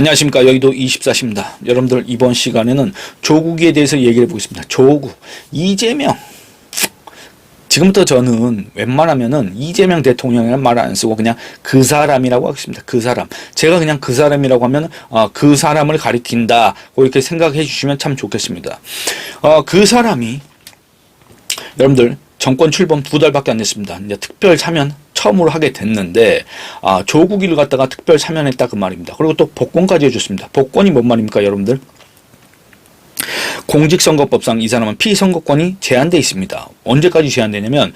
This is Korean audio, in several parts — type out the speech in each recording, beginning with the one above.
안녕하십니까 여기도 24시입니다. 여러분들 이번 시간에는 조국에 대해서 얘기를 해보겠습니다. 조국 이재명 지금부터 저는 웬만하면은 이재명 대통령이라는 말안 쓰고 그냥 그 사람이라고 하겠습니다. 그 사람. 제가 그냥 그 사람이라고 하면 어, 그 사람을 가리킨다. 고 이렇게 생각해 주시면 참 좋겠습니다. 어, 그 사람이 여러분들 정권 출범 두 달밖에 안 됐습니다. 이제 특별 사면 처음으로 하게 됐는데 아, 조국이를 갖다가 특별 사면했다 그 말입니다. 그리고 또 복권까지 해줬습니다. 복권이 뭔 말입니까, 여러분들? 공직선거법상 이 사람은 피선거권이 제한돼 있습니다. 언제까지 제한되냐면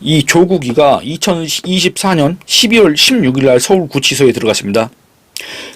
이 조국이가 2024년 12월 16일 날 서울구치소에 들어갔습니다.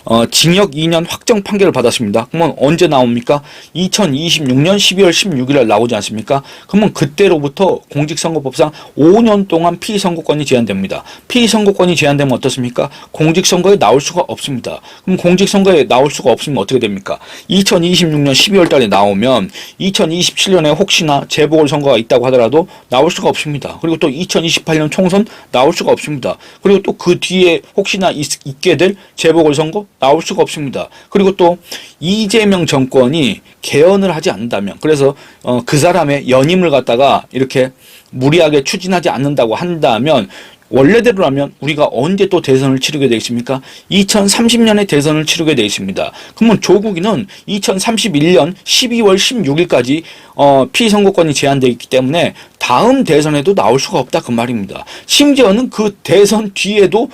어, 징역 2년 확정 판결을 받았습니다. 그러면 언제 나옵니까? 2026년 12월 16일 날 나오지 않습니까? 그러면 그때로부터 공직선거법상 5년 동안 피선거권이 제한됩니다. 피선거권이 제한되면 어떻습니까? 공직선거에 나올 수가 없습니다. 그럼 공직선거에 나올 수가 없으면 어떻게 됩니까? 2026년 12월 달에 나오면 2027년에 혹시나 재보궐선거가 있다고 하더라도 나올 수가 없습니다. 그리고 또 2028년 총선 나올 수가 없습니다. 그리고 또 그 뒤에 혹시나 있, 있게 될 재보궐 선거 나올 수가 없습니다. 그리고 또 이재명 정권이 개헌을 하지 않는다면 그래서 어, 그 사람의 연임을 갖다가 이렇게 무리하게 추진하지 않는다고 한다면 원래대로라면 우리가 언제 또 대선을 치르게 되어 있습니까? 2030년에 대선을 치르게 되어 있습니다. 그러면 조국이는 2031년 12월 16일까지 어, 피선거권이 제한되어 있기 때문에 다음 대선에도 나올 수가 없다 그 말입니다. 심지어는 그 대선 뒤에도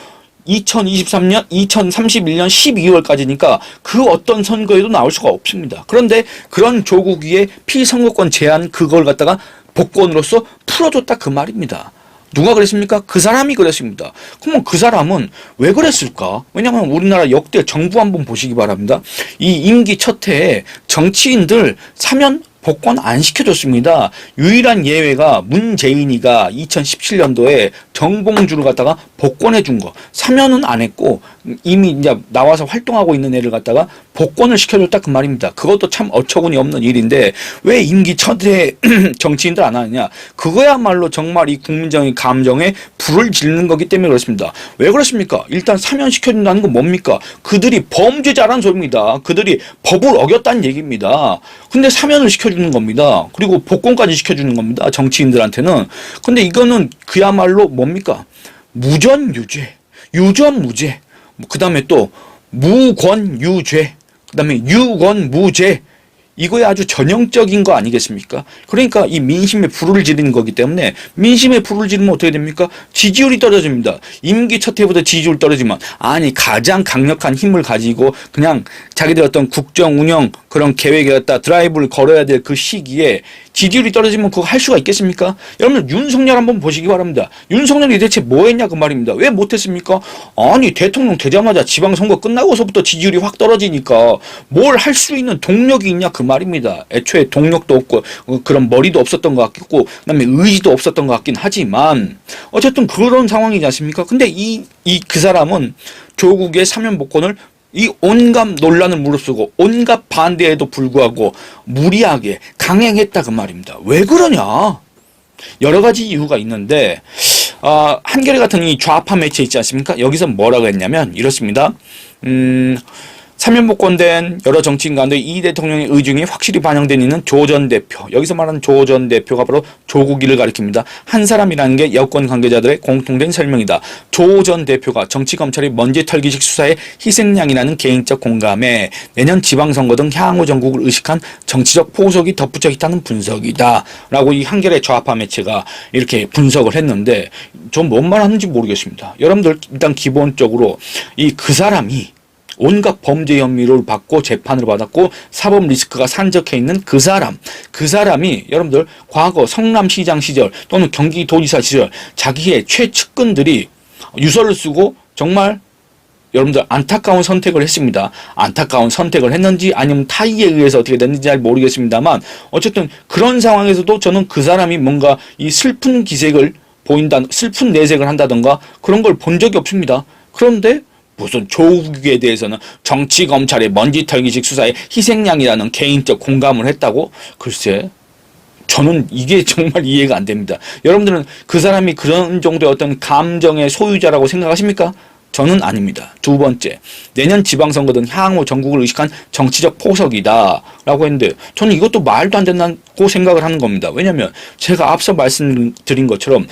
2023년, 2031년 12월까지니까 그 어떤 선거에도 나올 수가 없습니다. 그런데 그런 조국위의 피선거권 제한 그걸 갖다가 복권으로서 풀어줬다 그 말입니다. 누가 그랬습니까? 그 사람이 그랬습니다. 그러면 그 사람은 왜 그랬을까? 왜냐하면 우리나라 역대 정부 한번 보시기 바랍니다. 이 임기 첫 해에 정치인들 사면 복권 안 시켜줬습니다. 유일한 예외가 문재인이가 2017년도에 정봉주를 갖다가 복권해 준 거. 사면은 안 했고 이미 이제 나와서 활동하고 있는 애를 갖다가 복권을 시켜줬다 그 말입니다. 그것도 참 어처구니 없는 일인데 왜 임기 첫해 정치인들 안 하느냐? 그거야말로 정말 이 국민적인 감정에 불을 지르는 거기 때문에 그렇습니다. 왜 그렇습니까? 일단 사면 시켜준다는 건 뭡니까? 그들이 범죄자란 소리입니다. 그들이 법을 어겼다는 얘기입니다. 근데 사면을 시켜주는 겁니다. 그리고 복권까지 시켜주는 겁니다. 정치인들한테는. 근데 이거는 그야말로 뭡니까? 무전유죄, 유전무죄, 그 다음에 또 무권유죄, 그 다음에 유권무죄, 이거에 아주 전형적인 거 아니겠습니까? 그러니까 이 민심에 불을 지르는 거기 때문에 민심에 불을 지르면 어떻게 됩니까? 지지율이 떨어집니다. 임기 첫 해부터 지지율 떨어지면 아니 가장 강력한 힘을 가지고 그냥 자기들 어떤 국정 운영 그런 계획에 갖다 드라이브를 걸어야 될 그 시기에 지지율이 떨어지면 그거 할 수가 있겠습니까? 여러분 윤석열 한번 보시기 바랍니다. 윤석열이 대체 뭐 했냐 그 말입니다. 왜 못했습니까? 아니 대통령 되자마자 지방선거 끝나고서부터 지지율이 확 떨어지니까 뭘 할 수 있는 동력이 있냐 그 말입니다. 애초에 동력도 없고 어, 그런 머리도 없었던 것 같고 그다음에 의지도 없었던 것 같긴 하지만 어쨌든 그런 상황이지 않습니까? 근데 이 이 그 사람은 조국의 사면 복권을 이 온갖 논란을 무릅쓰고 온갖 반대에도 불구하고 무리하게 강행했다 그 말입니다. 왜 그러냐? 여러 가지 이유가 있는데 아, 한겨레 같은 이 좌파 매체 있지 않습니까? 여기서 뭐라고 했냐면 이렇습니다. 음, 사면복권된 여러 정치인 가운데 이 대통령의 의중이 확실히 반영된 있는 조 전 대표. 여기서 말하는 조 전 대표가 바로 조국이를 가리킵니다. 한 사람이라는 게 여권 관계자들의 공통된 설명이다. 조 전 대표가 정치검찰이 먼지 털기식 수사의 희생양이라는 개인적 공감에 내년 지방선거 등 향후 전국을 의식한 정치적 포석이 덧붙여 있다는 분석이다. 라고 이 한겨레 좌파 매체가 이렇게 분석을 했는데 전 뭔 말하는지 모르겠습니다. 여러분들 일단 기본적으로 이 그 사람이 온갖 범죄 혐의를 받고 재판을 받았고 사법 리스크가 산적해 있는 그 사람, 그 사람이 여러분들 과거 성남시장 시절 또는 경기도지사 시절 자기의 최측근들이 유서를 쓰고 정말 여러분들 안타까운 선택을 했습니다. 안타까운 선택을 했는지 아니면 타의에 의해서 어떻게 됐는지 잘 모르겠습니다만 어쨌든 그런 상황에서도 저는 그 사람이 뭔가 이 슬픈 기색을 보인다, 슬픈 내색을 한다던가 그런 걸 본 적이 없습니다. 그런데 무슨 조국에 대해서는 정치 검찰의 먼지 털기식 수사의 희생양이라는 개인적 공감을 했다고 글쎄 저는 이게 정말 이해가 안 됩니다. 여러분들은 그 사람이 그런 정도의 어떤 감정의 소유자라고 생각하십니까? 저는 아닙니다. 두 번째, 내년 지방선거 등 향후 전국을 의식한 정치적 포석이다 라고 했는데 저는 이것도 말도 안 된다고 생각을 하는 겁니다. 왜냐하면 제가 앞서 말씀드린 것처럼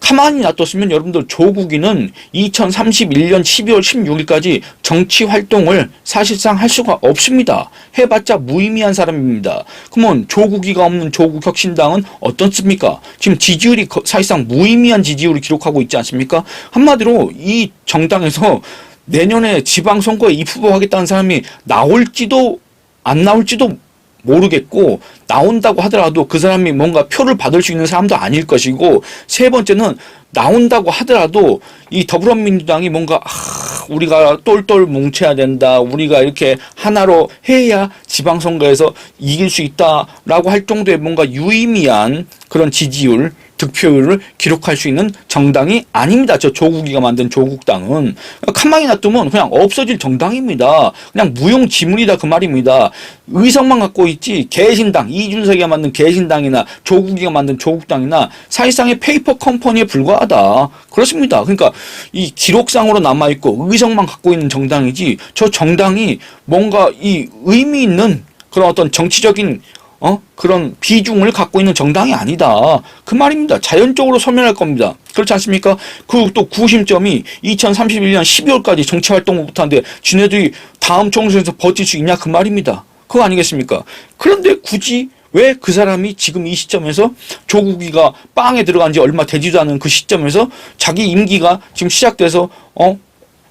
가만히 놔뒀으면 여러분들 조국이는 2031년 12월 16일까지 정치 활동을 사실상 할 수가 없습니다. 해봤자 무의미한 사람입니다. 그러면 조국이가 없는 조국 혁신당은 어떻습니까? 지금 지지율이 거- 사실상 무의미한 지지율을 기록하고 있지 않습니까? 한마디로 이 정당에서 내년에 지방선거에 입후보하겠다는 사람이 나올지도 안 나올지도 모르겠고 나온다고 하더라도 그 사람이 뭔가 표를 받을 수 있는 사람도 아닐 것이고 세 번째는 나온다고 하더라도 이 더불어민주당이 뭔가 아, 우리가 똘똘 뭉쳐야 된다 우리가 이렇게 하나로 해야 지방선거에서 이길 수 있다라고 할 정도의 뭔가 유의미한 그런 지지율 득표율을 기록할 수 있는 정당이 아닙니다. 저 조국이가 만든 조국당은 가만히 놔두면 그냥 없어질 정당입니다. 그냥 무용지물이다 그 말입니다. 의석만 갖고 있지 개신당 이준석이가 만든 개신당이나 조국이가 만든 조국당이나 사실상의 페이퍼 컴퍼니에 불과하다. 그렇습니다. 그러니까 이 기록상으로 남아 있고 의석만 갖고 있는 정당이지 저 정당이 뭔가 이 의미 있는 그런 어떤 정치적인 어? 그런 비중을 갖고 있는 정당이 아니다. 그 말입니다. 자연적으로 소멸할 겁니다. 그렇지 않습니까? 그또 구심점이 2031년 12월까지 정치 활동을 못하는데 지네들이 다음 총선에서 버틸 수 있냐 그 말입니다. 그거 아니겠습니까? 그런데 굳이 왜 그 사람이 지금 이 시점에서 조국이가 빵에 들어간 지 얼마 되지도 않은 그 시점에서 자기 임기가 지금 시작돼서 어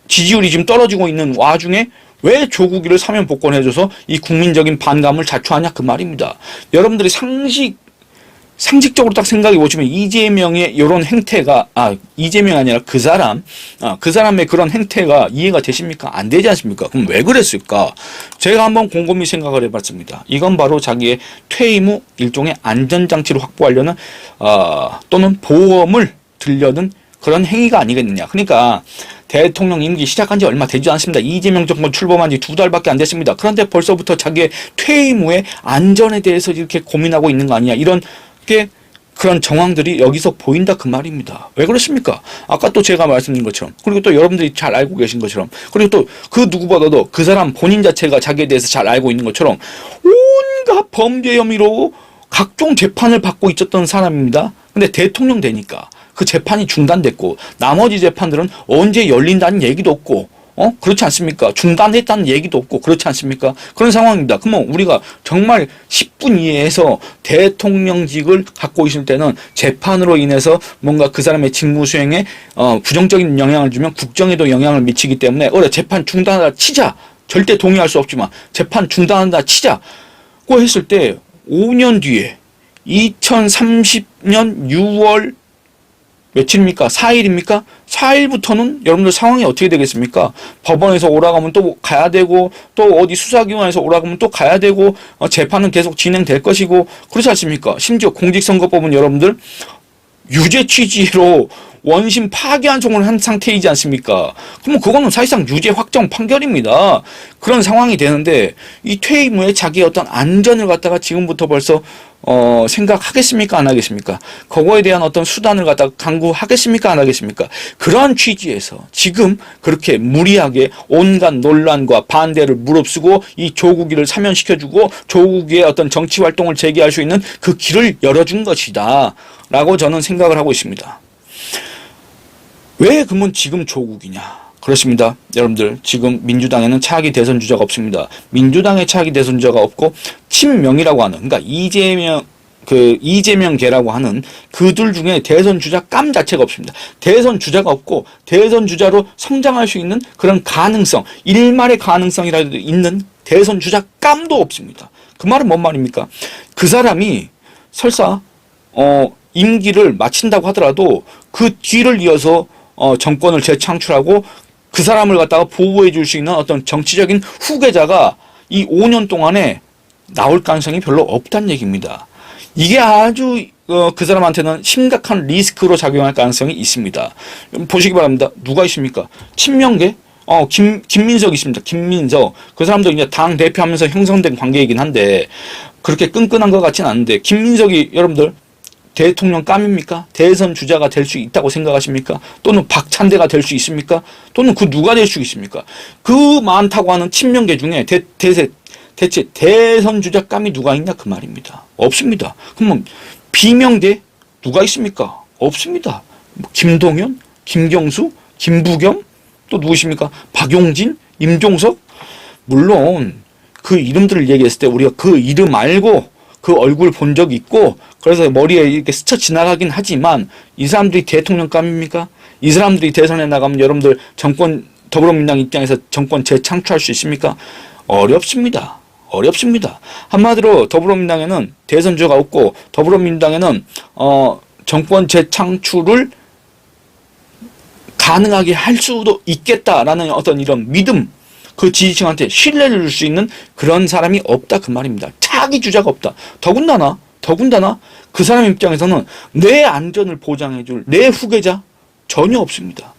지지율이 지금 떨어지고 있는 와중에 왜 조국이를 사면 복권해줘서 이 국민적인 반감을 자초하냐 그 말입니다. 여러분들이 상식 상식적으로 딱 생각해 보시면 이재명의 이런 행태가 아 이재명이 아니라 그 사람 아 그 사람의 그런 행태가 이해가 되십니까? 안 되지 않습니까? 그럼 왜 그랬을까? 제가 한번 곰곰이 생각을 해봤습니다. 이건 바로 자기의 퇴임 후 일종의 안전장치를 확보하려는 아 또는 보험을 들려는 그런 행위가 아니겠느냐. 그러니까 대통령 임기 시작한 지 얼마 되지 않습니다. 이재명 정권 출범한 지 두 달밖에 안 됐습니다. 그런데 벌써부터 자기의 퇴임 후에 안전에 대해서 이렇게 고민하고 있는 거 아니냐. 이런 게 그런 정황들이 여기서 보인다 그 말입니다. 왜 그렇습니까? 아까 또 제가 말씀드린 것처럼 그리고 또 여러분들이 잘 알고 계신 것처럼 그리고 또 그 누구보다도 그 사람 본인 자체가 자기에 대해서 잘 알고 있는 것처럼 온갖 범죄 혐의로 각종 재판을 받고 있었던 사람입니다. 근데 대통령 되니까 그 재판이 중단됐고 나머지 재판들은 언제 열린다는 얘기도 없고 어 그렇지 않습니까? 중단했다는 얘기도 없고 그렇지 않습니까? 그런 상황입니다. 그러면 우리가 정말 10분 이내에서 대통령직을 갖고 있을 때는 재판으로 인해서 뭔가 그 사람의 직무 수행에 어, 부정적인 영향을 주면 국정에도 영향을 미치기 때문에 어래 재판 중단하다 치자 절대 동의할 수 없지만 재판 중단한다 치자 고 했을 때 5년 뒤에 2030년 6월 며칠입니까? 4일입니까? 4일부터는 여러분들 상황이 어떻게 되겠습니까? 법원에서 오라가면 또 가야 되고 또 어디 수사기관에서 오라가면 또 가야 되고 어, 재판은 계속 진행될 것이고 그렇지 않습니까? 심지어 공직선거법은 여러분들 유죄 취지로 원심 파기환송을 한 상태이지 않습니까? 그러면 그거는 사실상 유죄 확정 판결입니다. 그런 상황이 되는데 이 퇴임 후에 자기의 어떤 안전을 갖다가 지금부터 벌써 어 생각하겠습니까 안 하겠습니까? 그거에 대한 어떤 수단을 갖다가 강구하겠습니까 안 하겠습니까? 그러한 취지에서 지금 그렇게 무리하게 온갖 논란과 반대를 무릅쓰고 이 조국이를 사면시켜주고 조국의 어떤 정치 활동을 재개할 수 있는 그 길을 열어준 것이다. 라고 저는 생각을 하고 있습니다. 왜 그러면 지금 조국이냐? 그렇습니다. 여러분들, 지금 민주당에는 차기 대선 주자가 없습니다. 민주당의 차기 대선 주자가 없고, 친명이라고 하는, 그러니까 이재명, 그, 이재명 계라고 하는 그들 중에 대선 주자 감 자체가 없습니다. 대선 주자가 없고, 대선 주자로 성장할 수 있는 그런 가능성, 일말의 가능성이라도 있는 대선 주자 감도 없습니다. 그 말은 뭔 말입니까? 그 사람이 설사, 어, 임기를 마친다고 하더라도 그 뒤를 이어서 어, 정권을 재창출하고 그 사람을 갖다가 보호해 줄 수 있는 어떤 정치적인 후계자가 이 5년 동안에 나올 가능성이 별로 없다는 얘기입니다. 이게 아주 어, 그 사람한테는 심각한 리스크로 작용할 가능성이 있습니다. 보시기 바랍니다. 누가 있습니까? 친명계? 어, 김, 김민석 있습니다. 김민석. 그 사람도 이제 당 대표하면서 형성된 관계이긴 한데, 그렇게 끈끈한 것 같진 않은데, 김민석이 여러분들, 대통령 감입니까? 대선 주자가 될 수 있다고 생각하십니까? 또는 박찬대가 될 수 있습니까? 또는 그 누가 될 수 있습니까? 그 많다고 하는 친명계 중에 대, 대세, 대체 대선 주자 감이 누가 있냐 그 말입니다. 없습니다. 그러면 비명대 누가 있습니까? 없습니다. 뭐 김동연, 김경수, 김부겸 또 누구십니까? 박용진, 임종석 물론 그 이름들을 얘기했을 때 우리가 그 이름 알고 그 얼굴 본 적 있고 그래서 머리에 이렇게 스쳐 지나가긴 하지만 이 사람들이 대통령감입니까? 이 사람들이 대선에 나가면 여러분들 정권 더불어민주당 입장에서 정권 재창출할 수 있습니까? 어렵습니다. 어렵습니다. 한마디로 더불어민주당에는 대선주가 없고 더불어민주당에는 어 정권 재창출을 가능하게 할 수도 있겠다라는 어떤 이런 믿음 그 지지층한테 신뢰를 줄 수 있는 그런 사람이 없다 그 말입니다. 차기 주자가 없다. 더군다나 더군다나 그 사람 입장에서는 내 안전을 보장해줄 내 후계자 전혀 없습니다.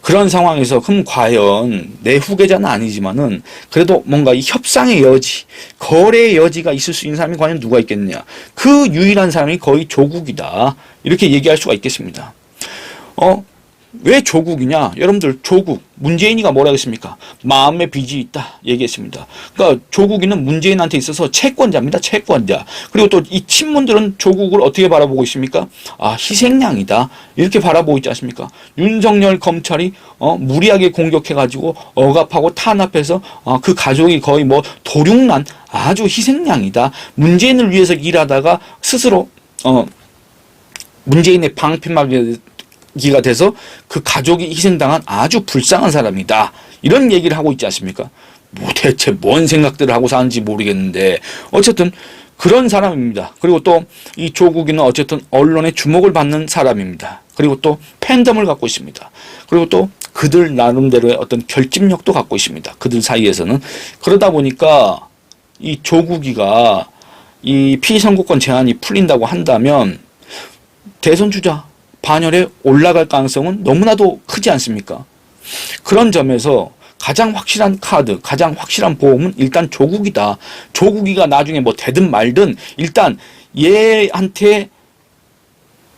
그런 상황에서 그럼 과연 내 후계자는 아니지만은 그래도 뭔가 이 협상의 여지, 거래의 여지가 있을 수 있는 사람이 과연 누가 있겠느냐? 그 유일한 사람이 거의 조국이다. 이렇게 얘기할 수가 있겠습니다. 어? 왜 조국이냐? 여러분들 조국 문재인이가 뭐라고 했습니까? 마음의 빚이 있다 얘기했습니다. 그러니까 조국이는 문재인한테 있어서 채권자입니다. 채권자. 그리고 또 이 친문들은 조국을 어떻게 바라보고 있습니까? 아 희생양이다 이렇게 바라보고 있지 않습니까? 윤석열 검찰이 어, 무리하게 공격해가지고 억압하고 탄압해서 어, 그 가족이 거의 뭐 도륙난 아주 희생양이다. 문재인을 위해서 일하다가 스스로 어, 문재인의 방패막이 기가 돼서 그 가족이 희생당한 아주 불쌍한 사람이다. 이런 얘기를 하고 있지 않습니까? 뭐 대체 뭔 생각들을 하고 사는지 모르겠는데 어쨌든 그런 사람입니다. 그리고 또 이 조국이는 어쨌든 언론의 주목을 받는 사람입니다. 그리고 또 팬덤을 갖고 있습니다. 그리고 또 그들 나름대로의 어떤 결집력도 갖고 있습니다. 그들 사이에서는 그러다 보니까 이 조국이가 이 피선거권 제한이 풀린다고 한다면 대선 주자 반열에 올라갈 가능성은 너무나도 크지 않습니까? 그런 점에서 가장 확실한 카드, 가장 확실한 보험은 일단 조국이다. 조국이가 나중에 뭐 되든 말든 일단 얘한테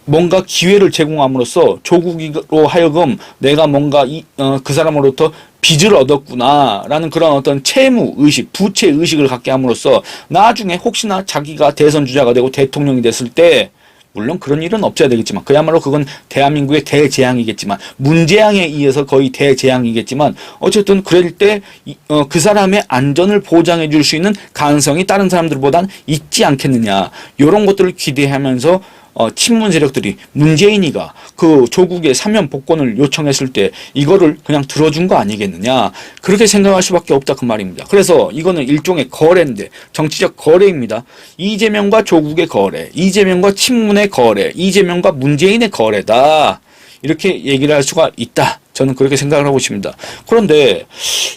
뭔가 기회를 제공함으로써 조국이로 하여금 내가 뭔가 이, 어, 그 사람으로부터 빚을 얻었구나라는 그런 어떤 채무 의식, 부채 의식을 갖게 함으로써 나중에 혹시나 자기가 대선 주자가 되고 대통령이 됐을 때 물론 그런 일은 없어야 되겠지만 그야말로 그건 대한민국의 대재앙이겠지만 문재앙에 의해서 거의 대재앙이겠지만 어쨌든 그럴 때그 사람의 안전을 보장해 줄 수 있는 가능성이 다른 사람들보단 있지 않겠느냐. 이런 것들을 기대하면서 어, 친문 세력들이 문재인이가 그 조국의 사면 복권을 요청했을 때 이거를 그냥 들어준 거 아니겠느냐 그렇게 생각할 수밖에 없다 그 말입니다. 그래서 이거는 일종의 거래인데 정치적 거래입니다. 이재명과 조국의 거래, 이재명과 친문의 거래, 이재명과 문재인의 거래다 이렇게 얘기를 할 수가 있다. 저는 그렇게 생각을 하고 있습니다. 그런데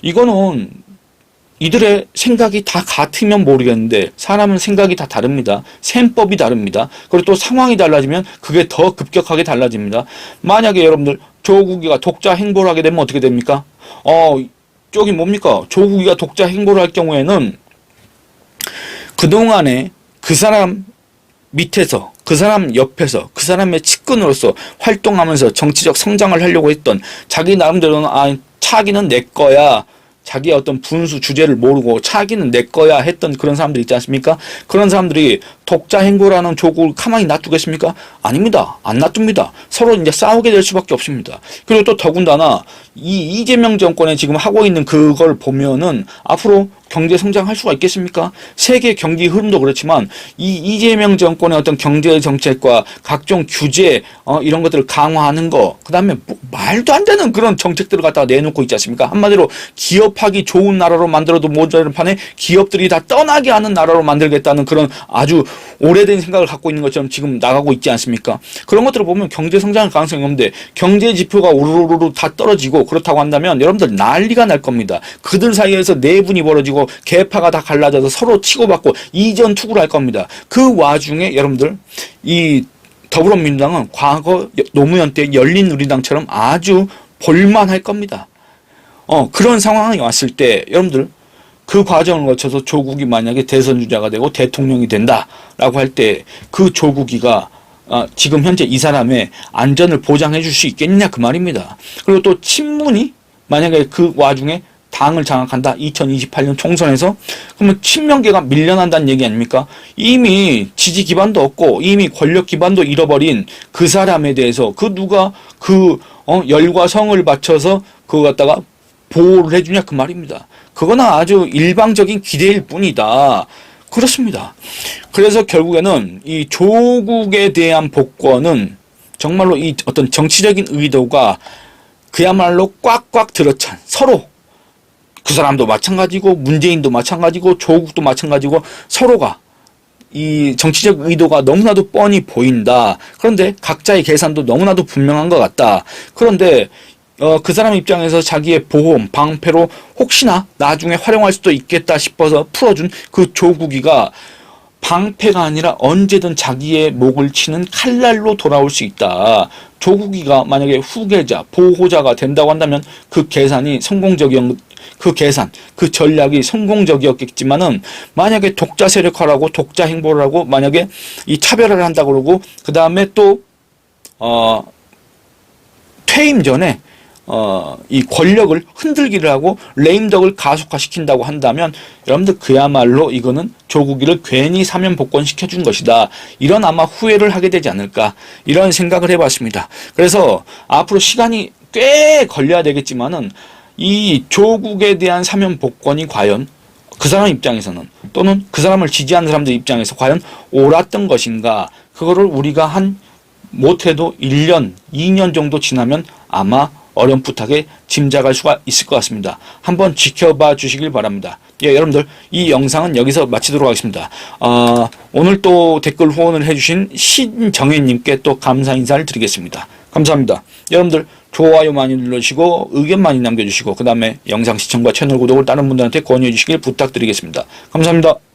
이거는 이들의 생각이 다 같으면 모르겠는데 사람은 생각이 다 다릅니다. 셈법이 다릅니다. 그리고 또 상황이 달라지면 그게 더 급격하게 달라집니다. 만약에 여러분들 조국이가 독자 행보를 하게 되면 어떻게 됩니까? 어, 저기 뭡니까? 조국이가 독자 행보를 할 경우에는 그동안에 그 사람 밑에서 그 사람 옆에서 그 사람의 측근으로서 활동하면서 정치적 성장을 하려고 했던 자기 나름대로는 아 차기는 내 거야 자기의 어떤 분수 주제를 모르고 차기는 내 거야 했던 그런 사람들 있지 않습니까? 그런 사람들이 독자 행보라는 조국을 가만히 놔두겠습니까? 아닙니다. 안 놔둡니다. 서로 이제 싸우게 될 수밖에 없습니다. 그리고 또 더군다나 이 이재명 정권에 지금 하고 있는 그걸 보면은 앞으로 경제 성장할 수가 있겠습니까? 세계 경기 흐름도 그렇지만 이 이재명 정권의 어떤 경제 정책과 각종 규제 어, 이런 것들을 강화하는 거, 그다음에 뭐 말도 안 되는 그런 정책들을 갖다가 내놓고 있지 않습니까? 한마디로 기업하기 좋은 나라로 만들어도 모자란 판에 기업들이 다 떠나게 하는 나라로 만들겠다는 그런 아주 오래된 생각을 갖고 있는 것처럼 지금 나가고 있지 않습니까? 그런 것들을 보면 경제 성장할 가능성이 없는데 경제 지표가 우르르르 다 떨어지고 그렇다고 한다면 여러분들 난리가 날 겁니다. 그들 사이에서 내분이 벌어 지고 개파가 다 갈라져서 서로 치고받고 이전 투구를 할 겁니다. 그 와중에 여러분들 이 더불어민주당은 과거 노무현 때 열린우리당처럼 아주 볼만할 겁니다. 어 그런 상황이 왔을 때 여러분들 그 과정을 거쳐서 조국이 만약에 대선 주자가 되고 대통령이 된다라고 할 때 그 조국이가 아, 지금 현재 이 사람의 안전을 보장해 줄 수 있겠냐 그 말입니다. 그리고 또 친문이 만약에 그 와중에 당을 장악한다 2028년 총선에서 그러면 친명계가 밀려난다는 얘기 아닙니까? 이미 지지 기반도 없고 이미 권력 기반도 잃어버린 그 사람에 대해서 그 누가 그 어, 열과 성을 바쳐서 그거 갖다가 보호를 해주냐 그 말입니다. 그거는 아주 일방적인 기대일 뿐이다. 그렇습니다. 그래서 결국에는 이 조국에 대한 복권은 정말로 이 어떤 정치적인 의도가 그야말로 꽉꽉 들어찬 서로 그 사람도 마찬가지고 문재인도 마찬가지고 조국도 마찬가지고 서로가 이 정치적 의도가 너무나도 뻔히 보인다. 그런데 각자의 계산도 너무나도 분명한 것 같다. 그런데 어, 그 사람 입장에서 자기의 보험, 방패로 혹시나 나중에 활용할 수도 있겠다 싶어서 풀어준 그 조국이가 방패가 아니라 언제든 자기의 목을 치는 칼날로 돌아올 수 있다. 조국이가 만약에 후계자, 보호자가 된다고 한다면 그 계산이 성공적이었, 그 계산, 그 전략이 성공적이었겠지만은 만약에 독자 세력화라고 독자 행보를 하고 만약에 이 차별화를 한다 그러고 그 다음에 또, 어, 퇴임 전에 어, 이 권력을 흔들기를 하고 레임덕을 가속화시킨다고 한다면 여러분들 그야말로 이거는 조국이를 괜히 사면 복권 시켜준 것이다. 이런 아마 후회를 하게 되지 않을까 이런 생각을 해봤습니다. 그래서 앞으로 시간이 꽤 걸려야 되겠지만은 이 조국에 대한 사면 복권이 과연 그 사람 입장에서는 또는 그 사람을 지지하는 사람들 입장에서 과연 옳았던 것인가 그거를 우리가 한 못해도 1년, 2년 정도 지나면 아마 어렴풋하게 짐작할 수가 있을 것 같습니다. 한번 지켜봐 주시길 바랍니다. 예, 여러분들 이 영상은 여기서 마치도록 하겠습니다. 어, 오늘 또 댓글 후원을 해주신 신정혜님께 또 감사 인사를 드리겠습니다. 감사합니다. 여러분들 좋아요 많이 눌러주시고 의견 많이 남겨주시고 그 다음에 영상 시청과 채널 구독을 다른 분들한테 권유해 주시길 부탁드리겠습니다. 감사합니다.